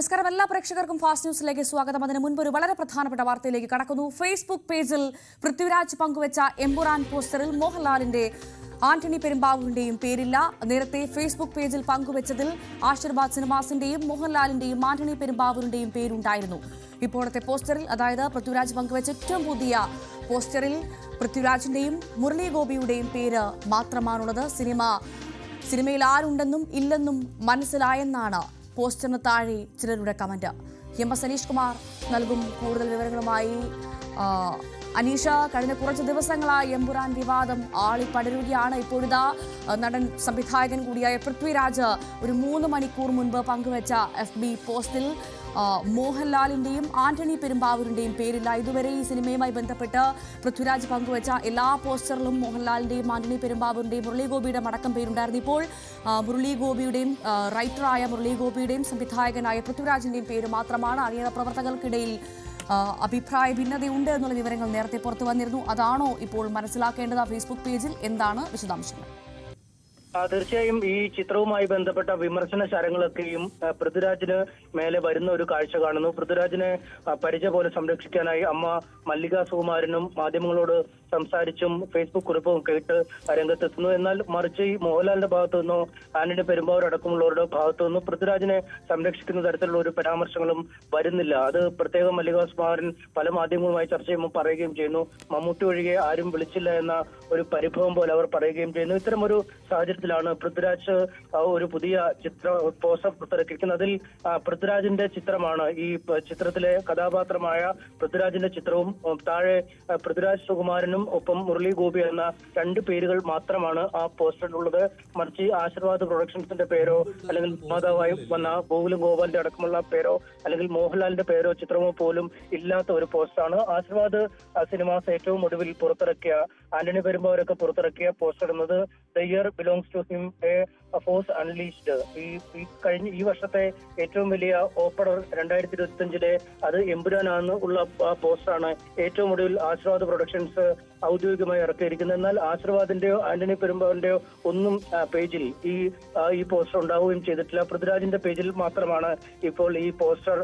നമസ്കാരം. എല്ലാ പ്രേക്ഷകർക്കും ഫാസ്റ്റ് ന്യൂസിലേക്ക് സ്വാഗതം. അതിന് മുൻപ് ഒരു വളരെ പ്രധാനപ്പെട്ട വാർത്തയിലേക്ക് കടക്കുന്നു. ഫേസ്ബുക്ക് പേജിൽ പൃഥ്വിരാജ് പങ്കുവച്ച എംബുറാൻ പോസ്റ്ററിൽ മോഹൻലാലിന്റെ ആന്റണി പെരുമ്പാവൂരിന്റെയും പേരില്ല. നേരത്തെ ഫേസ്ബുക്ക് പേജിൽ പങ്കുവച്ചതിൽ ആശീർവാദ് സിനിമാസിന്റെയും മോഹൻലാലിന്റെയും ആന്റണി പെരുമ്പാവൂരിന്റെയും പേരുണ്ടായിരുന്നു. ഇപ്പോഴത്തെ പോസ്റ്ററിൽ അതായത് പൃഥ്വിരാജ് പങ്കുവച്ച ഏറ്റവും പുതിയ പോസ്റ്ററിൽ പൃഥ്വിരാജിന്റെയും മുരളി ഗോപിയുടെയും പേര് മാത്രമാണുള്ളത്. സിനിമ സിനിമയിൽ ആരുണ്ടെന്നും ഇല്ലെന്നും മനസ്സിലായെന്നാണ് പോസ്റ്ററിന് താഴെ ചിലരുടെ comment. M S Aneesh Kumar നൽകും കൂടുതൽ വിവരങ്ങളുമായി അനീഷ കഴിഞ്ഞ കുറച്ച് ദിവസങ്ങളായി എമ്പുരാൻ വിവാദം ആളിപ്പടരുകയാണ് ഇപ്പോഴിതാ നടൻ സംവിധായകൻ കൂടിയായ പൃഥ്വിരാജ് ഒരു മൂന്ന് മണിക്കൂർ മുൻപ് പങ്കുവച്ച എഫ് ബി പോസ്റ്റിൽ മോഹൻലാലിന്റെയും ആന്റണി പെരുമ്പാവൂരിന്റെയും പേരില്ല ഇതുവരെ ഈ സിനിമയുമായി ബന്ധപ്പെട്ട് പൃഥ്വിരാജ് പങ്കുവച്ച എല്ലാ പോസ്റ്ററിലും മോഹൻലാലിന്റെയും ആന്റണി പെരുമ്പാവൂരിന്റെയും മുരളി ഗോപിയുടെ അടക്കം പേരുണ്ടായിരുന്നു. ഇപ്പോൾ മുരളീഗോപിയുടെയും റൈറ്ററായ മുരളി ഗോപിയുടെയും സംവിധായകനായ പൃഥ്വിരാജിന്റെയും പേര് മാത്രമാണ് അണിയറ പ്രവർത്തകർക്കിടയിൽ അഭിപ്രായ ഭിന്നതയുണ്ട് എന്നുള്ള വിവരങ്ങൾ നേരത്തെ പുറത്തു വന്നിരുന്നു. അതാണോ ഇപ്പോൾ മനസ്സിലാക്കേണ്ടത് ഫേസ്ബുക്ക് പേജിൽ? എന്താണ് വിശദാംശങ്ങൾ? തീർച്ചയായും ഈ ചിത്രവുമായി ബന്ധപ്പെട്ട വിമർശന ശരങ്ങളൊക്കെയും പൃഥ്വിരാജിന് മേലെ വരുന്ന ഒരു കാഴ്ച കാണുന്നു. പൃഥ്വിരാജിനെ പരിചയ പരിച പോലെ സംരക്ഷിക്കാനായി അമ്മ മല്ലിക സുകുമാരനും മാധ്യമങ്ങളോട് സംസാരിച്ചും ഫേസ്ബുക്ക് കുറിപ്പും കേട്ട് രംഗത്തെത്തുന്നു എന്നാൽ മറിച്ച് ഈ മോഹൻലാലിന്റെ ഭാഗത്തു നിന്നോ ആന്റണി പെരുമ്പാവൂർ അടക്കമുള്ളവരുടെ ഭാഗത്തു നിന്നോ പൃഥ്വിരാജിനെ സംരക്ഷിക്കുന്ന തരത്തിലുള്ള ഒരു പരാമർശങ്ങളും വരുന്നില്ല. അത് പ്രത്യേകം മല്ലികാസ്മാരൻ പല മാധ്യമങ്ങളുമായി ചർച്ച ചെയ്യുമ്പോൾ പറയുകയും ചെയ്യുന്നു. മമ്മൂട്ടി ഒഴികെ ആരും വിളിച്ചില്ല എന്ന ഒരു പരിഭവം പോലെ അവർ പറയുകയും ചെയ്യുന്നു. ഇത്തരം ഒരു സാഹചര്യത്തിലാണ് പൃഥ്വിരാജ് ഒരു പുതിയ ചിത്ര പോസ്റ്റർ പുറത്തിറക്കിയിരിക്കുന്നത്. അതിൽ പൃഥ്വിരാജിന്റെ ചിത്രമാണ്. ഈ ചിത്രത്തിലെ കഥാപാത്രമായ പൃഥ്വിരാജിന്റെ ചിത്രവും താഴെ പൃഥ്വിരാജ് സുകുമാരനും ഒപ്പം മുരളി ഗോപി എന്ന രണ്ട് പേരുകൾ മാത്രമാണ് ആ പോസ്റ്ററിലുള്ളത്. മറിച്ച് ആശീർവാദ് പ്രൊഡക്ഷൻസിന്റെ പേരോ അല്ലെങ്കിൽ നിർമ്മാതാവായി വന്ന ഗോകുലം ഗോപാലിന്റെ അടക്കമുള്ള പേരോ അല്ലെങ്കിൽ മോഹൻലാലിന്റെ പേരോ ചിത്രമോ പോലും ഇല്ലാത്ത ഒരു പോസ്റ്റാണ്. ആശീർവാദ് സിനിമാസ് ഏറ്റവും ഒടുവിൽ പുറത്തിറക്കിയ ആന്റണി പെരുമ്പാവരൊക്കെ പുറത്തിറക്കിയ പോസ്റ്റർ എന്നത് the year belongs to him a force unleashed ഈ കഴിഞ്ഞ ഈ വർഷത്തെ ഏറ്റവും വലിയ ഓപ്പണർ രണ്ടായിരത്തി ഇരുപത്തി അഞ്ചിലെ അത് എമ്പുരാനാണ് ഉള്ള പോസ്റ്ററാണ് ഏറ്റവും ഒടുവിൽ ആശീർവാദ് പ്രൊഡക്ഷൻസ് ഔദ്യോഗികമായി ഇറക്കിയിരിക്കുന്നത്. എന്നാൽ ആശീർവാദിന്റെയോ ആന്റണി പെരുമ്പാവിന്റെയോ ഒന്നും പേജിൽ ഈ ഈ പോസ്റ്റർ ഉണ്ടാവുകയും ചെയ്തിട്ടില്ല. പൃഥ്വിരാജിന്റെ പേജിൽ മാത്രമാണ് ഇപ്പോൾ ഈ പോസ്റ്റർ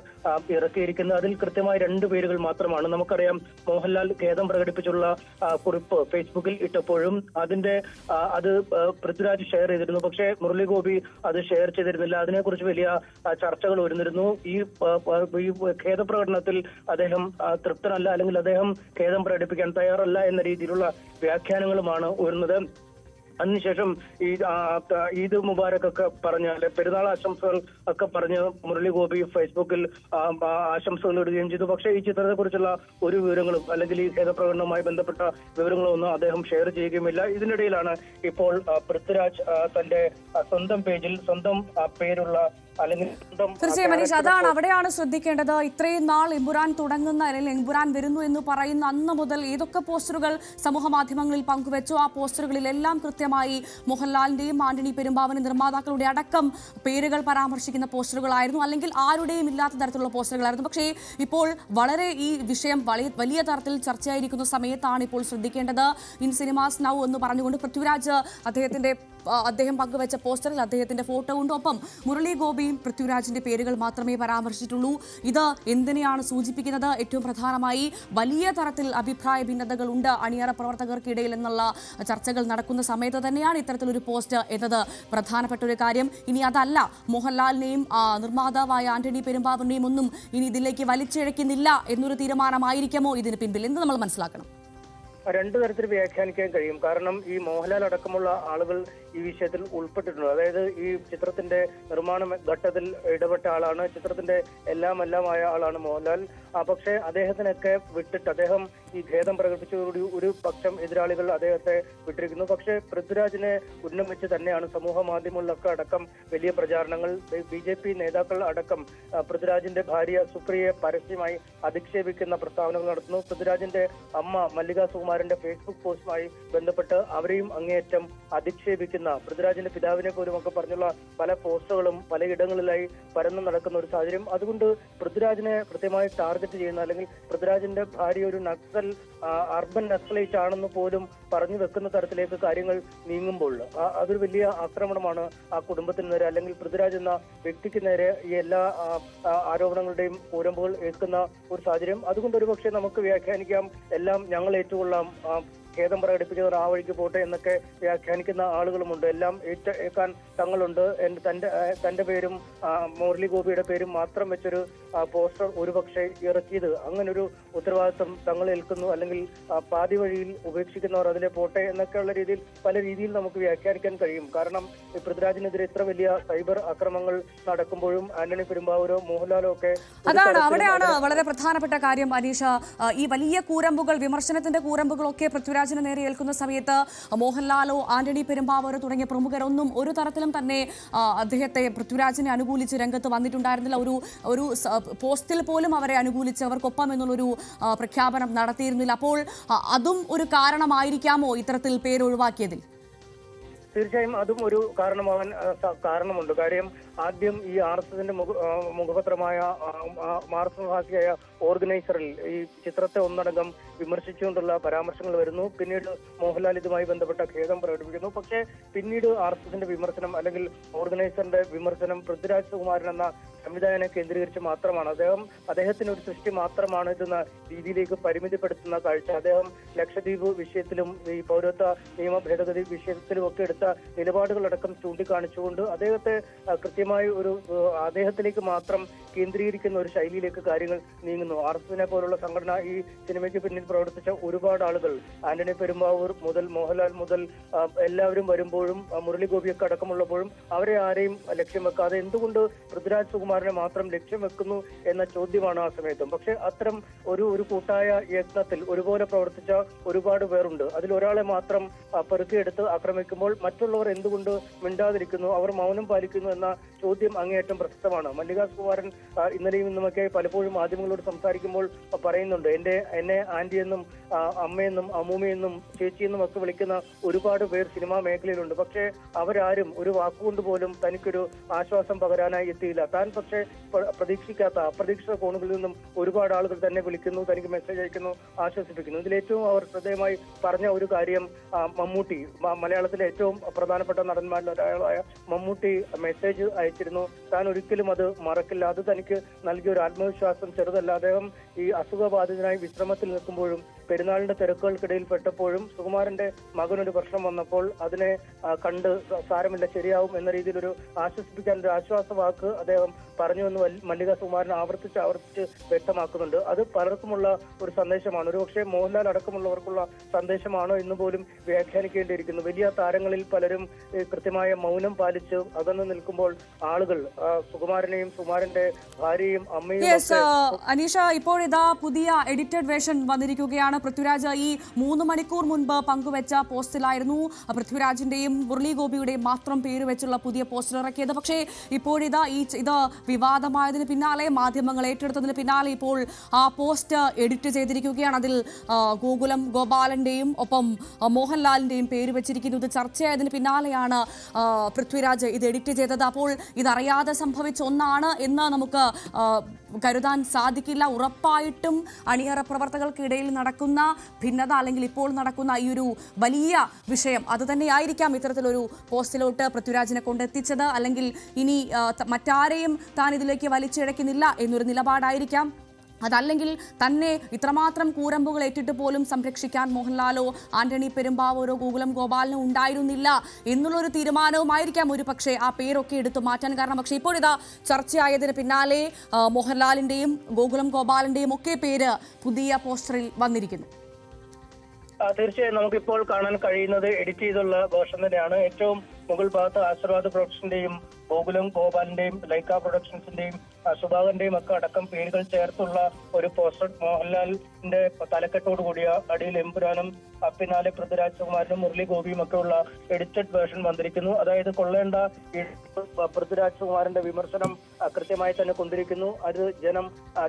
ഇറക്കിയിരിക്കുന്നത്. അതിൽ കൃത്യമായി രണ്ട് പേരുകൾ മാത്രമാണ്. നമുക്കറിയാം മോഹൻലാൽ ഖേദം പ്രകടിപ്പിച്ചുള്ള കുറിപ്പ് ഫേസ്ബുക്കിൽ ഇട്ടപ്പോഴും അതിന്റെ അത് പൃഥ്വിരാജ് ഷെയർ ചെയ്തിരുന്നു. പക്ഷേ മുരളിഗോപി അത് ഷെയർ ചെയ്തിരുന്നില്ല. അതിനെക്കുറിച്ച് വലിയ ചർച്ചകൾ വരുന്നിരുന്നു ഈ ഖേദപ്രകടനത്തിൽ അദ്ദേഹം തൃപ്തനല്ല. അല്ലെങ്കിൽ അദ്ദേഹം ഖേദം പ്രകടിപ്പിക്കാൻ തയ്യാറല്ല എന്ന രീതിയിലുള്ള വ്യാഖ്യാനങ്ങളുമാണ് ഉയർന്നത്. അതിനുശേഷം ഈ ഈദ് മുബാരക് ഒക്കെ പറഞ്ഞ അല്ലെ പെരുന്നാൾ ആശംസകൾ ഒക്കെ പറഞ്ഞ് മുരളി ഗോപി ഫേസ്ബുക്കിൽ ആശംസകൾ ഇടുകയും ചെയ്തു. പക്ഷേ ഈ ചിത്രത്തെ കുറിച്ചുള്ള ഒരു വിവരങ്ങളും അല്ലെങ്കിൽ ഈ ഖേദപ്രകടനവുമായി ബന്ധപ്പെട്ട വിവരങ്ങളൊന്നും അദ്ദേഹം ഷെയർ ചെയ്യുകയുമില്ല. ഇതിനിടയിലാണ് ഇപ്പോൾ പൃഥ്വിരാജ് തന്റെ സ്വന്തം പേജിൽ സ്വന്തം പേരുള്ള തീർച്ചയായും മനീഷ് അതാണ് അവിടെയാണ് ശ്രദ്ധിക്കേണ്ടത്. ഇത്രയും നാൾ ഇമ്പുരാൻ തുടങ്ങുന്ന അല്ലെങ്കിൽ ഇമ്പുരാൻ വരുന്നു എന്ന് പറയുന്ന അന്ന് മുതൽ ഏതൊക്കെ പോസ്റ്ററുകൾ സമൂഹ മാധ്യമങ്ങളിൽ പങ്കുവച്ചോ ആ പോസ്റ്ററുകളിലെല്ലാം കൃത്യമായി മോഹൻലാലിന്റെയും ആന്റണി പെരുമ്പാവനും നിർമ്മാതാക്കളുടെ അടക്കം പേരുകൾ പരാമർശിക്കുന്ന പോസ്റ്ററുകളായിരുന്നു. അല്ലെങ്കിൽ ആരുടെയും ഇല്ലാത്ത തരത്തിലുള്ള പോസ്റ്ററുകളായിരുന്നു. പക്ഷേ ഇപ്പോൾ വളരെ ഈ വിഷയം വലിയ തരത്തിൽ ചർച്ചയായിരിക്കുന്ന സമയത്താണ് ഇപ്പോൾ ശ്രദ്ധിക്കേണ്ടത്. ഇൻ സിനിമാസ് നൗ എന്ന് പറഞ്ഞുകൊണ്ട് പൃഥ്വിരാജ് അദ്ദേഹത്തിന്റെ അദ്ദേഹം പങ്കുവച്ച പോസ്റ്ററിൽ അദ്ദേഹത്തിന്റെ ഫോട്ടോ ഉണ്ട്. ഒപ്പം മുരളി ഗോപിയും പൃഥ്വിരാജിന്റെ പേരുകൾ മാത്രമേ പരാമർശിച്ചിട്ടുള്ളൂ. ഇത് എന്തിനെയാണ് സൂചിപ്പിക്കുന്നത്? ഏറ്റവും പ്രധാനമായി വലിയ തരത്തിൽ അഭിപ്രായ ഭിന്നതകൾ ഉണ്ട് അണിയറ പ്രവർത്തകർക്കിടയിൽ എന്നുള്ള ചർച്ചകൾ നടക്കുന്ന സമയത്ത് തന്നെയാണ് ഇത്തരത്തിലൊരു പോസ്റ്റ് എന്നത്. പ്രധാനപ്പെട്ട ഒരു കാര്യം ഇനി അതല്ല മോഹൻലാലിനെയും നിർമ്മാതാവായ ആന്റണി പെരുമ്പാവൂരിനെയും ഒന്നും ഇനി ഇതിലേക്ക് വലിച്ചിഴയ്ക്കുന്നില്ല എന്നൊരു തീരുമാനമായിരിക്കുമോ ഇതിന് പിൻപിൽ? എന്ന് നമ്മൾ മനസ്സിലാക്കണം. രണ്ടു തരത്തിൽ വ്യാഖ്യാനിക്കാൻ കഴിയും. കാരണം ഈ മോഹൻലാൽ അടക്കമുള്ള ആളുകൾ ഈ വിഷയത്തിൽ ഉൾപ്പെട്ടിട്ടുണ്ട്. അതായത് ഈ ചിത്രത്തിന്റെ നിർമ്മാണ ഘട്ടത്തിൽ ഇടപെട്ട ആളാണ് ചിത്രത്തിന്റെ എല്ലാം എല്ലാമായ ആളാണ് മോഹൻലാൽ. ആ പക്ഷേ അദ്ദേഹത്തിനൊക്കെ വിട്ടിട്ട് അദ്ദേഹം ഈ ഖേദം പ്രകടിപ്പിച്ചതോടുകൂടി ഒരു പക്ഷം എതിരാളികൾ അദ്ദേഹത്തെ വിട്ടിരിക്കുന്നു. പക്ഷെ പൃഥ്വിരാജിനെ ഉന്നം വെച്ച് തന്നെയാണ് സമൂഹ മാധ്യമങ്ങളിലൊക്കെ അടക്കം വലിയ പ്രചാരണങ്ങൾ. ബി ജെ പി നേതാക്കൾ അടക്കം പൃഥ്വിരാജിന്റെ ഭാര്യ സുപ്രിയയെ പരസ്യമായി അധിക്ഷേപിക്കുന്ന പ്രസ്താവനകൾ നടത്തുന്നു. പൃഥ്വിരാജിന്റെ അമ്മ മല്ലിക സുകുമാരൻ സുകുമാരന്റെ ഫേസ്ബുക്ക് പോസ്റ്റുമായി ബന്ധപ്പെട്ട് അവരെയും അങ്ങേയറ്റം അധിക്ഷേപിക്കുന്ന പൃഥ്വിരാജിന്റെ പിതാവിനെ പോലും ഒക്കെ പറഞ്ഞുള്ള പല പോസ്റ്റുകളും പലയിടങ്ങളിലായി പരന്നു നടക്കുന്ന ഒരു സാഹചര്യം. അതുകൊണ്ട് പൃഥ്വിരാജിനെ കൃത്യമായി ടാർഗറ്റ് ചെയ്യുന്ന അല്ലെങ്കിൽ പൃഥ്വിരാജിന്റെ ഭാര്യ ഒരു നക്സൽ അർബൻ നക്സലൈറ്റ് ആണെന്ന് പോലും പറഞ്ഞു വെക്കുന്ന തരത്തിലേക്ക് കാര്യങ്ങൾ നീങ്ങുമ്പോൾ അതൊരു വലിയ ആക്രമണമാണ് ആ കുടുംബത്തിന് നേരെ അല്ലെങ്കിൽ പൃഥ്വിരാജ് എന്ന വ്യക്തിക്ക് നേരെ ഈ എല്ലാ ആരോപണങ്ങളുടെയും പൂരമ്പുകൾ ഏൽക്കുന്ന ഒരു സാഹചര്യം. അതുകൊണ്ട് ഒരുപക്ഷെ നമുക്ക് വ്യാഖ്യാനിക്കാം എല്ലാം ഞങ്ങൾ ഏറ്റുകൊള്ളാം ഖേദം പ്രകടിപ്പിച്ചവർ ആ വഴിക്ക് പോട്ടെ എന്നൊക്കെ വ്യാഖ്യാനിക്കുന്ന ആളുകളുമുണ്ട്. എല്ലാം ഏറ്റേക്കാൻ തങ്ങളുണ്ട്. എന്റെ തന്റെ തന്റെ പേരും മുരളി ഗോപിയുടെ പേരും മാത്രം വെച്ചൊരു പോസ്റ്റർ ഒരുപക്ഷെ ഇറക്കിയത്. അങ്ങനൊരു ഉത്തരവാദിത്വം തങ്ങൾ ഏൽക്കുന്നു. അല്ലെങ്കിൽ പാതി വഴിയിൽ ഉപേക്ഷിക്കുന്നവർ അതിലെ പോട്ടെ എന്നൊക്കെയുള്ള രീതിയിൽ പല രീതിയിൽ നമുക്ക് വ്യാഖ്യാനിക്കാൻ കഴിയും. കാരണം പൃഥ്വിരാജിനെതിരെ ഇത്ര വലിയ സൈബർ അക്രമങ്ങൾ നടക്കുമ്പോഴും ആന്റണി പെരുമ്പാവൂരോ മോഹൻലാലോ ഒക്കെ അതാണ് അവിടെയാണ് വളരെ പ്രധാനപ്പെട്ട കാര്യം അനീഷ. ഈ വലിയ കൂരമ്പുകൾ വിമർശനത്തിന്റെ കൂരമ്പുകളൊക്കെ പൃഥ്വിരാജിന് നേരെ ഏൽക്കുന്ന സമയത്ത് മോഹൻലാലോ ആന്റണി പെരുമ്പാവൂരോ തുടങ്ങിയ പ്രമുഖരൊന്നും ഒരു തരത്തിലും തന്നെ അദ്ദേഹത്തെ പൃഥ്വിരാജിനെ അനുകൂലിച്ച് രംഗത്ത് വന്നിട്ടുണ്ടായിരുന്നില്ല. ഒരു ഒരു പോസ്റ്റിൽ പോലും അവരെ അനുകൂലിച്ച് അവർക്കൊപ്പം എന്നുള്ളൊരു പ്രഖ്യാപനം നടത്തിയിരുന്നില്ല. അപ്പോൾ അതും ഒരു കാരണമായിരിക്കാമോ ഇത്തരത്തിൽ പേരൊഴിവാക്കിയതിൽ? തീർച്ചയായും അതും ഒരു കാരണമാവാൻ കാരണമുണ്ട്. കാര്യം ആദ്യം ഈ ആർ എസ് എസിന്റെ മുഖപത്രമായ ആ, ആ, മാർക്സ്വാസിയായ ഓർഗനൈസറിൽ ഈ ചിത്രത്തെ ഒന്നടങ്കം വിമർശിച്ചുകൊണ്ടുള്ള പരാമർശങ്ങൾ വരുന്നു. പിന്നീട് മോഹൻലാൽ ഇതുമായി ബന്ധപ്പെട്ട ഖേദം പ്രകടിപ്പിക്കുന്നു. പക്ഷേ പിന്നീട് ആർ എസ് എസിന്റെ വിമർശനം അല്ലെങ്കിൽ ഓർഗനൈസറിന്റെ വിമർശനം പൃഥ്വിരാജ് സുകുമാരൻ എന്ന സംവിധായകനെ കേന്ദ്രീകരിച്ച് മാത്രമാണ്. അദ്ദേഹം അദ്ദേഹത്തിന് ഒരു സൃഷ്ടി മാത്രമാണ് ഇതെന്ന രീതിയിലേക്ക് പരിമിതിപ്പെടുത്തുന്ന കാഴ്ച. അദ്ദേഹം ലക്ഷദ്വീപ് വിഷയത്തിലും ഈ പൗരത്വ നിയമ ഭേദഗതി വിഷയത്തിലും ഒക്കെ എടുത്ത നിലപാടുകളടക്കം ചൂണ്ടിക്കാണിച്ചുകൊണ്ട് അദ്ദേഹത്തെ ആ, കൃത്യമായി ഒരു അദ്ദേഹത്തിലേക്ക് മാത്രം കേന്ദ്രീകരിക്കുന്ന ഒരു ശൈലിയിലേക്ക് കാര്യങ്ങൾ നീങ്ങുന്നു. ആർ എസ് പോലുള്ള സംഘടന ഈ സിനിമയ്ക്ക് പിന്നിൽ പ്രവർത്തിച്ച ഒരുപാട് ആളുകൾ ആന്റണി പെരുമ്പാവൂർ മുതൽ മോഹൻലാൽ മുതൽ എല്ലാവരും വരുമ്പോഴും മുരളി ഗോപിയൊക്കെ അടക്കമുള്ളപ്പോഴും അവരെ ആരെയും ലക്ഷ്യം വെക്കാതെ എന്തുകൊണ്ട് പൃഥ്വിരാജ് സുകുമാരനെ മാത്രം ലക്ഷ്യം വെക്കുന്നു എന്ന ചോദ്യമാണ് ആ സമയത്തും. പക്ഷെ അത്തരം ഒരു ഒരു കൂട്ടായ യത്നത്തിൽ ഒരുപോലെ പ്രവർത്തിച്ച ഒരുപാട് പേരുണ്ട്. അതിൽ ഒരാളെ മാത്രം പെറുക്കിയെടുത്ത് ആക്രമിക്കുമ്പോൾ മറ്റുള്ളവർ എന്തുകൊണ്ട് മിണ്ടാതിരിക്കുന്നു? അവർ മൗനം പാലിക്കുന്നു എന്ന ചോദ്യം അങ്ങേയറ്റം പ്രസക്തമാണ്. മല്ലിക സുകുമാരൻ ഇന്നലെയും ഇന്നുമൊക്കെ പലപ്പോഴും മാധ്യമങ്ങളോട് സംസാരിക്കുമ്പോൾ പറയുന്നുണ്ട്. എന്റെ എന്നെ ആന്റി എന്നും ആ, അമ്മയെന്നും അമ്മൂമ്മയെന്നും ചേച്ചിയെന്നും ഒക്കെ വിളിക്കുന്ന ഒരുപാട് പേർ സിനിമാ മേഖലയിലുണ്ട്. പക്ഷേ അവരാരും ഒരു വാക്കുകൊണ്ട് പോലും തനിക്കൊരു ആശ്വാസം പകരാനായി എത്തിയില്ല. താൻ പക്ഷേ പ്ര- പ്രതീക്ഷിക്കാത്ത അപ്രതീക്ഷിത കോണുകളിൽ നിന്നും ഒരുപാട് ആളുകൾ തന്നെ വിളിക്കുന്നു തനിക്ക് മെസ്സേജ് അയക്കുന്നു ആശ്വസിപ്പിക്കുന്നു. ഇതിൽ ഏറ്റവും അവർ ശ്രദ്ധേയമായി പറഞ്ഞ ഒരു കാര്യം മമ്മൂട്ടി. മലയാളത്തിലെ ഏറ്റവും പ്രധാനപ്പെട്ട നടന്മാരിൽ ഒരാളായ മമ്മൂട്ടി മെസ്സേജ് അയച്ചിരുന്നു. താൻ ഒരിക്കലും അത് മറക്കില്ല. അത് തനിക്ക് നൽകിയ ഒരു ആത്മവിശ്വാസം ചെറുതല്ല. അദ്ദേഹം ഈ അസുഖബാധിതനായി വിശ്രമത്തിൽ നിൽക്കുമ്പോഴും പെരുന്നാളിന്റെ തിരക്കുകൾക്കിടയിൽ പെട്ടപ്പോഴും സുകുമാരന്റെ മകനൊരു പ്രശ്നം വന്നപ്പോൾ അതിനെ കണ്ട് സാരമില്ല ശരിയാവും എന്ന രീതിയിൽ ഒരു ആശ്വസിപ്പിക്കാൻ ഒരു ആശ്വാസ വാക്ക് അദ്ദേഹം പറഞ്ഞു എന്ന് മല്ലിക സുകുമാരൻ ആവർത്തിച്ച് ആവർത്തിച്ച് വ്യക്തമാക്കുന്നുണ്ട്. അത് പലർക്കുമുള്ള ഒരു സന്ദേശമാണ്. ഒരുപക്ഷെ മോഹൻലാൽ അടക്കമുള്ളവർക്കുള്ള സന്ദേശമാണോ എന്ന് പോലും വ്യാഖ്യാനിക്കേണ്ടിയിരിക്കുന്നു. വലിയ താരങ്ങളിൽ പലരും കൃത്യമായ മൗനം പാലിച്ച് അകന്നു നിൽക്കുമ്പോൾ ആളുകൾ സുകുമാരനെയും സുകുമാരന്റെ ഭാര്യയും അമ്മയും അനീഷ ഇപ്പോഴിതാ പുതിയ എഡിറ്റഡ് വേഷൻ വന്നിരിക്കുകയാണ്. പൃഥ്വിരാജ്. ഈ മൂന്ന് മണിക്കൂർ മുൻപ് പങ്കുവെച്ച പോസ്റ്റിലായിരുന്നു പൃഥ്വിരാജിന്റെയും മുരളി ഗോപിയുടെയും മാത്രം പേര് വെച്ചുള്ള പുതിയ പോസ്റ്റർ ഇറക്കിയത്. പക്ഷേ ഇപ്പോഴിതാ ഈ ഇത് വിവാദമായതിന് പിന്നാലെ മാധ്യമങ്ങൾ ഏറ്റെടുത്തതിന് പിന്നാലെ ഇപ്പോൾ ആ പോസ്റ്റ് എഡിറ്റ് ചെയ്തിരിക്കുകയാണ്. അതിൽ ഗോകുലം ഗോപാലന്റെയും ഒപ്പം മോഹൻലാലിന്റെയും പേര് വെച്ചിരിക്കുന്നു. ഇത് ചർച്ചയായതിന് പിന്നാലെയാണ് പൃഥ്വിരാജ് ഇത് എഡിറ്റ് ചെയ്തത്. അപ്പോൾ ഇതറിയാതെ സംഭവിച്ച ഒന്നാണ് എന്ന് നമുക്ക് കരുതാൻ സാധിക്കില്ല. ഉറപ്പായിട്ടും അണിയറ പ്രവർത്തകർക്കിടയിൽ നടക്കുന്ന ഭിന്നത അല്ലെങ്കിൽ ഇപ്പോൾ നടക്കുന്ന ഈ ഒരു വലിയ വിഷയം അത് തന്നെയായിരിക്കാം ഇത്തരത്തിലൊരു പോസ്റ്റിലോട്ട് പൃഥ്വിരാജിനെ കൊണ്ടെത്തിച്ചത്. അല്ലെങ്കിൽ ഇനി മറ്റാരെയും താൻ ഇതിലേക്ക് വലിച്ചിഴക്കുന്നില്ല എന്നൊരു നിലപാടായിരിക്കാം. അതല്ലെങ്കിൽ തന്നെ ഇത്രമാത്രം കൂരമ്പുകൾ ഏറ്റിട്ട് പോലും സംരക്ഷിക്കാൻ മോഹൻലാലോ ആന്റണി പെരുമ്പാവൂരോ ഗോകുലം ഗോപാലിനോ ഉണ്ടായിരുന്നില്ല എന്നുള്ളൊരു തീരുമാനവുമായിരിക്കാം ഒരു പക്ഷേ ആ പേരൊക്കെ എടുത്തു മാറ്റാൻ കാരണം. പക്ഷേ ഇപ്പോഴിതാ ചർച്ചയായതിന് പിന്നാലെ മോഹൻലാലിന്റെയും ഗോകുലം ഗോപാലിന്റെയും ഒക്കെ പേര് പുതിയ പോസ്റ്ററിൽ വന്നിരിക്കുന്നു. തീർച്ചയായും നമുക്കിപ്പോൾ കാണാൻ കഴിയുന്നത് എഡിറ്റ് ചെയ്തുള്ള വേർഷൻ തന്നെയാണ്. ഏറ്റവും മുകൾ ഭാഗത്ത് ആശീർവാദ് പ്രൊഡക്ഷന്റെയും ഗോകുലം ഗോപാലിന്റെയും ലൈക്ക പ്രൊഡക്ഷൻസിന്റെയും സുധാകരന്റെയും ഒക്കെ അടക്കം പേരുകൾ ചേർത്തുള്ള ഒരു പോസ്റ്റർ മോഹൻലാലിന്റെ തലക്കെട്ടോട് കൂടിയ അടിയിൽ എമ്പുരാനും പിന്നാലെ പൃഥ്വിരാജ് കുമാരനും മുരളി ഗോപിയും ഒക്കെ ഉള്ള എഡിറ്റഡ് വേർഷൻ വന്നിരിക്കുന്നു. അതായത് കൊള്ളേണ്ട ഈ പൃഥ്വിരാജ് കുമാരന്റെ വിമർശനം കൃത്യമായി തന്നെ കൊണ്ടിരിക്കുന്നു. അത് ജനം